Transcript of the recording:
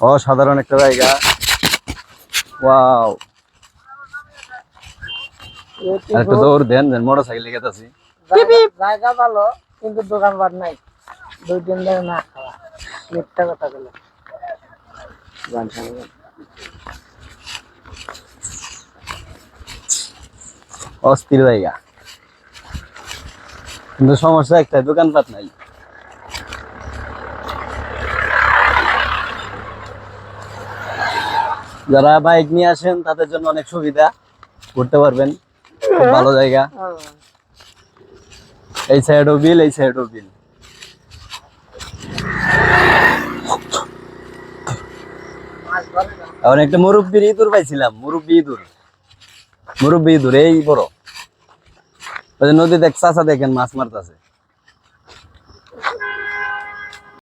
অসাধারণ একটা জায়গা। ওয়াও। একটা দৌড় দেন দেন মোটর সাইকেল গেতাছি। জায়গা- জায়গা ভালো কিন্তু দোকানপাট নাই। দুই দিন ধরে না খাওয়া। মিথ্যা কথা বলে। অস্থির জায়গা। কিন্তু সমস্যা একটা দোকানপাট নাই। যারা বাইক নিয়ে আসেন, তাদের জন্য অনেক সুবিধা। ঘুরতে পারবেন, খুব ভালো জায়গা। এই সাইডও বিল, এই সাইডও বিল। এখন একটা মুরব্বীর ইঁদুর পাইছিলাম, মুরব্বী ইঁদুর। মুরব্বী ইঁদুর, এই বড়। নদীতে এক চাচা দেখেন, মাছ মারতেছে।